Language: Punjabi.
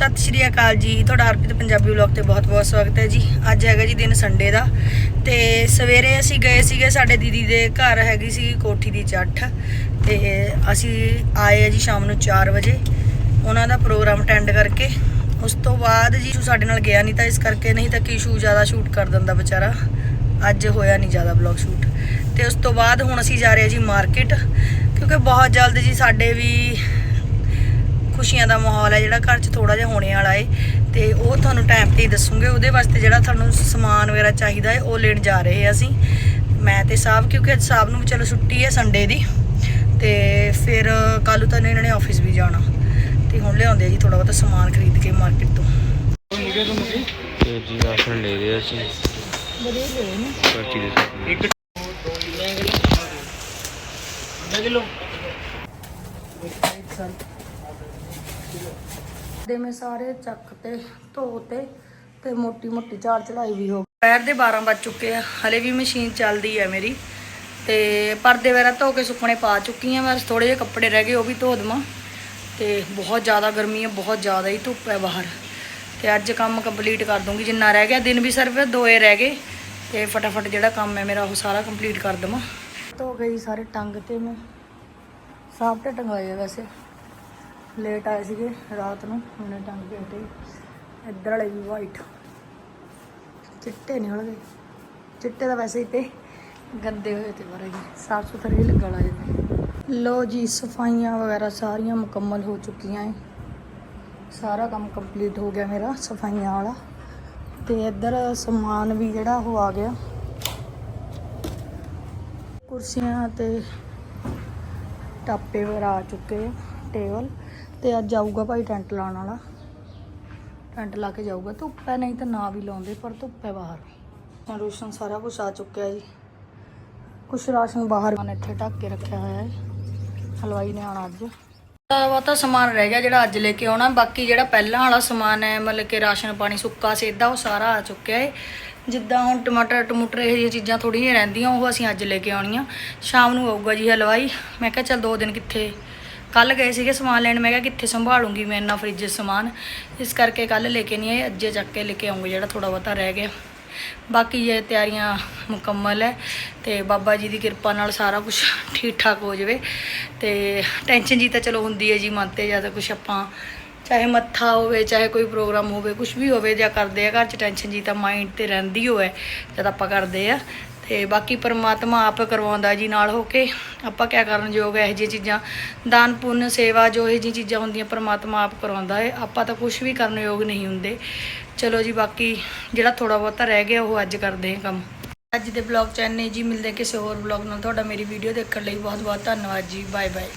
ਸਤਿ ਸ਼੍ਰੀ ਅਕਾਲ ਜੀ। ਤੁਹਾਡਾ ਅਰਪਿਤ ਪੰਜਾਬੀ ਵਲੌਗ ਤੇ ਬਹੁਤ-ਬਹੁਤ ਸਵਾਗਤ ਹੈ ਜੀ। ਅੱਜ ਹੈਗਾ ਜੀ ਦਿਨ ਸੰਡੇ ਦਾ ਤੇ ਸਵੇਰੇ ਅਸੀਂ ਗਏ ਸੀਗੇ ਸਾਡੇ ਦੀਦੀ ਦੇ ਘਰ, ਹੈਗੀ ਸੀ ਕੋਠੀ ਦੀ ਚੱਠ ਤੇ ਅਸੀਂ ਆਏ ਆ ਜੀ ਸ਼ਾਮ ਨੂੰ 4 ਵਜੇ। ਉਹਨਾਂ ਦਾ ਪ੍ਰੋਗਰਾਮ ਅਟੈਂਡ ਕਰਕੇ। ਉਸ ਤੋਂ ਬਾਅਦ ਜੀ ਇਸ਼ੂ ਸਾਡੇ ਨਾਲ ਗਿਆ ਨਹੀਂ ਤਾਂ ਇਸ ਕਰਕੇ ਨਹੀਂ ਤਾਂ ਕਿਸ਼ੂ ਜ਼ਿਆਦਾ ਸ਼ੂਟ ਕਰ ਦਿੰਦਾ ਵਿਚਾਰਾ। ਅੱਜ ਹੋਇਆ ਨਹੀਂ ਜ਼ਿਆਦਾ ਵਲੌਗ ਸ਼ੂਟ ਤੇ ਉਸ ਤੋਂ ਬਾਅਦ ਹੁਣ ਅਸੀਂ ਜਾ ਰਹੇ ਹਾਂ ਜੀ ਮਾਰਕੀਟ ਕਿਉਂਕਿ ਬਹੁਤ ਜਲਦ ਜੀ ਸਾਡੇ ਵੀ ਖੁਸ਼ੀਆਂ ਦਾ ਮਾਹੌਲ ਹੈ ਜਿਹੜਾ ਘਰ 'ਚ ਥੋੜਾ ਜਿਹਾ ਹੋਣੇ ਵਾਲਾ ਏ ਤੇ ਉਹ ਤੁਹਾਨੂੰ ਟਾਈਮ ਤੇ ਹੀ ਦੱਸੂਗੇ। ਉਹਦੇ ਵਾਸਤੇ ਜਿਹੜਾ ਤੁਹਾਨੂੰ ਸਮਾਨ ਵਗੈਰਾ ਚਾਹੀਦਾ ਹੈ ਉਹ ਲੈਣ ਜਾ ਰਹੇ ਹਾਂ ਅਸੀਂ। ਮੈਂ ਤੇ ਸਾਹਿਬ ਕਿਉਂਕਿ ਅੱਜ ਸਾਹਿਬ ਨੂੰ ਵੀ ਚਲੋ ਛੁੱਟੀ ਹੈ ਸੰਡੇ ਦੀ ਤੇ ਫਿਰ ਕੱਲ੍ਹ ਨੂੰ ਤਾਂ ਇਹਨਾਂ ਨੇ ਆਫਿਸ ਵੀ ਜਾਣਾ। ਤੇ ਹੁਣ ਲਿਆਉਂਦੇ ਆ ਜੀ ਥੋੜਾ ਬਹੁਤਾ ਸਮਾਨ ਖਰੀਦ ਕੇ ਮਾਰਕੀਟ ਤੋਂ। ਤੇ ਜੀ ਰਾਸ਼ਨ ਲੈ ਰਹੇ ਅਸੀਂ। ਵਧੀਆ ਲੈ ਨੇ ਪਰਚੀ ਦੇ ਸਾਹਮਣੇ ਇੱਕ ਦੇ ਮੈਂ ਸਾਰੇ ਚੱਕ ਤੇ ਧੋ ਤੇ ਤੇ ਮੋਟੀ ਮੋਟੀ ਝਾੜ ਚੜਾਈ ਵੀ ਹੋ ਦੁਪਹਿਰ ਦੇ 12 ਵੱਜ ਚੁੱਕੇ ਆ। ਹਲੇ ਵੀ ਮਸ਼ੀਨ ਚੱਲਦੀ ਹੈ ਮੇਰੀ। ਤੇ ਪਰਦੇ ਵਗੈਰਾ ਧੋ ਕੇ ਸੁੱਕਣੇ ਪਾ ਚੁੱਕੀ ਆ ਬਸ ਥੋੜੇ ਜਿਹੇ ਕੱਪੜੇ ਰਹਿ ਗਏ ਉਹ ਵੀ ਧੋ ਦਵਾਂ। ਤੇ ਬਹੁਤ ਜ਼ਿਆਦਾ ਗਰਮੀ ਹੈ ਬਹੁਤ ਜ਼ਿਆਦਾ ਹੀ ਧੁੱਪ ਹੈ ਬਾਹਰ। ਤੇ ਅੱਜ ਕੰਮ ਕੰਪਲੀਟ ਕਰ ਦੂੰਗੀ। ਜਿੰਨਾ ਰਹਿ ਗਿਆ ਦਿਨ ਵੀ ਸਿਰਫ ਦੋਏ ਰਹਿ ਗਏ। ਤੇ ਫਟਾਫਟ ਜਿਹੜਾ ਕੰਮ ਹੈ ਮੇਰਾ ਉਹ ਸਾਰਾ ਕੰਪਲੀਟ ਕਰ ਦਵਾਂ। ਧੋ ਗਈ ਸਾਰੇ ਟੰਗ ਤੇ ਮੈਂ। ਸਾਫ਼ ਤੇ ਟੰਗਾਏ ਵੈਸੇ। ਲੇਟ ਆਏ ਸੀਗੇ ਰਾਤ ਨੂੰ, ਹੁਣੇ ਟੰਗ ਕੇ ਹਟੇ ਇੱਧਰ ਵਾਲੇ ਵੀ ਵਾਈਟ ਚਿੱਟੇ ਨਿਕਲ ਗਏ ਚਿੱਟੇ ਤਾਂ ਵੈਸੇ ਹੀ ਤੇ ਗੰਦੇ ਹੋਏ ਤੇ ਪਰ ਸਾਫ਼ ਸੁਥਰੇ ਲੱਗਣ ਲੱਗ ਜਾਂਦੇ ਲੋ ਜੀ, ਸਫਾਈਆਂ ਵਗੈਰਾ ਸਾਰੀਆਂ ਮੁਕੰਮਲ ਹੋ ਚੁੱਕੀਆਂ ਹੈ ਸਾਰਾ ਕੰਮ ਕੰਪਲੀਟ ਹੋ ਗਿਆ ਮੇਰਾ ਸਫਾਈਆਂ ਵਾਲਾ। ਤੇ ਇੱਧਰ ਸਮਾਨ ਵੀ ਜਿਹੜਾ ਉਹ ਆ ਗਿਆ। ਕੁਰਸੀਆਂ ਤੇ ਟਾਪੇ ਵਗੈਰਾ ਆ ਚੁੱਕੇ ਆ। ਟੇਬਲ ਤੇ ਅੱਜ ਆਊਗਾ ਭਾਈ ਟੈਂਟ ਲਾਉਣ ਵਾਲਾ। ਟੈਂਟ ਲਾ ਕੇ ਜਾਊਗਾ। ਧੁੱਪ ਹੈ ਨਹੀਂ ਤਾਂ ਨਾ ਵੀ ਲਾਉਂਦੇ, ਪਰ ਧੁੱਪ ਹੈ ਬਾਹਰ। ਹੁਣ ਸਾਰਾ ਕੁਝ ਆ ਚੁੱਕਿਆ ਜੀ। ਕੁਛ ਰਾਸ਼ਨ ਬਾਹਰ ਨੇ ਇੱਥੇ ਢੱਕ ਕੇ ਰੱਖਿਆ ਹੋਇਆ ਹੈ ਹਲਵਾਈ ਨੇ ਆਉਣਾ ਅੱਜ। ਵਾ ਤਾਂ ਸਮਾਨ ਰਹਿ ਗਿਆ ਜਿਹੜਾ ਅੱਜ ਲੈ ਕੇ ਆਉਣਾ। ਬਾਕੀ ਜਿਹੜਾ ਪਹਿਲਾਂ ਵਾਲਾ ਸਮਾਨ ਹੈ, ਮਤਲਬ ਕਿ ਰਾਸ਼ਨ ਪਾਣੀ, ਸੁੱਕਾ, ਸੇਦਾ, ਉਹ ਸਾਰਾ ਆ ਚੁੱਕਿਆ ਹੈ ਜਿੱਦਾਂ ਹੁਣ ਟਮਾਟਰ, ਟਮੂਟਰ ਇਹ ਜਿਹੀਆਂ ਚੀਜ਼ਾਂ ਥੋੜ੍ਹੀਆਂ ਰਹਿੰਦੀਆਂ, ਉਹ ਅਸੀਂ ਅੱਜ ਲੈ ਕੇ ਆਉਣੀਆਂ। ਸ਼ਾਮ ਨੂੰ ਆਊਗਾ ਜੀ ਹਲਵਾਈ। ਮੈਂ ਕਿਹਾ ਚੱਲ ਦੋ ਦਿਨ ਕਿੱਥੇ ਕੱਲ ਗਏ ਸੀਗੇ ਸਮਾਨ ਲੈਣ, ਮੈਂ ਕਿਹਾ ਕਿੱਥੇ ਸੰਭਾਲੂੰਗੀ ਮੈਂ ਇੰਨਾ ਫ੍ਰਿਜ ਸਮਾਨ। ਇਸ ਕਰਕੇ ਕੱਲ ਲੈ ਕੇ ਨਹੀਂ ਆਏ, ਅੱਜੇ ਚੱਕ ਕੇ ਲੈ ਕੇ ਆਉਂਗੇ ਜਿਹੜਾ ਥੋੜਾ ਬਹੁਤਾ ਰਹਿ ਗਿਆ। ਬਾਕੀ ਇਹ ਤਿਆਰੀਆਂ ਮੁਕੰਮਲ ਹੈ ਤੇ ਬਾਬਾ ਜੀ ਦੀ ਕਿਰਪਾ ਨਾਲ ਸਾਰਾ ਕੁਝ ਠੀਕ ਠਾਕ ਹੋ ਜਾਵੇ। ਤੇ ਟੈਨਸ਼ਨ ਜੀ ਤਾਂ ਚਲੋ ਹੁੰਦੀ ਹੈ ਜੀ, ਮਨ ਤੇ ਜਦ ਕੁਝ ਆਪਾਂ, ਚਾਹੇ ਮੱਥਾ ਹੋਵੇ, ਚਾਹੇ ਕੋਈ ਪ੍ਰੋਗਰਾਮ ਹੋਵੇ ਕੁਝ ਵੀ ਹੋਵੇ ਜਾਂ ਕਰਦੇ ਆ, ਘਰ 'ਚ ਟੈਨਸ਼ਨ ਜੀ ਤਾਂ ਮਾਈਂਡ ਤੇ ਰਹਿੰਦੀ ਹੋਵੇ ਜਦ ਆਪਾਂ ਕਰਦੇ ਆ। ਤੇ ਬਾਕੀ ਪਰਮਾਤਮਾ ਆਪ ਕਰਵਾਉਂਦਾ ਜੀ ਨਾਲ ਹੋ ਕੇ। ਆਪਾਂ ਕਿਆ ਕਰਨ ਯੋਗ ਹੈ ਇਹ ਜਿਹੀਆਂ ਚੀਜ਼ਾਂ? ਦਾਨ, ਪੁੰਨ, ਸੇਵਾ ਜੋ ਇਹ ਜਿਹੀਆਂ ਚੀਜ਼ਾਂ ਹੁੰਦੀਆਂ ਪਰਮਾਤਮਾ ਆਪ ਕਰਵਾਉਂਦਾ ਹੈ। ਆਪਾਂ ਤਾਂ ਕੁਝ ਵੀ ਕਰਨ ਯੋਗ ਨਹੀਂ ਹੁੰਦੇ। ਚਲੋ ਜੀ ਬਾਕੀ ਜਿਹੜਾ ਥੋੜਾ ਬਹੁਤਾ ਰਹਿ ਗਿਆ ਉਹ ਅੱਜ ਕਰਦੇ ਹਾਂ ਕੰਮ। ਅੱਜ ਦੇ ਬਲੌਗ ਚ ਇੰਨੇ ਜੀ। ਮਿਲਦੇ ਕਿਸੇ ਹੋਰ ਬਲੌਗ ਨਾਲ। ਤੁਹਾਡਾ ਮੇਰੀ ਵੀਡੀਓ ਦੇਖਣ ਲਈ ਬਹੁਤ ਬਹੁਤ ਧੰਨਵਾਦ ਜੀ। Bye bye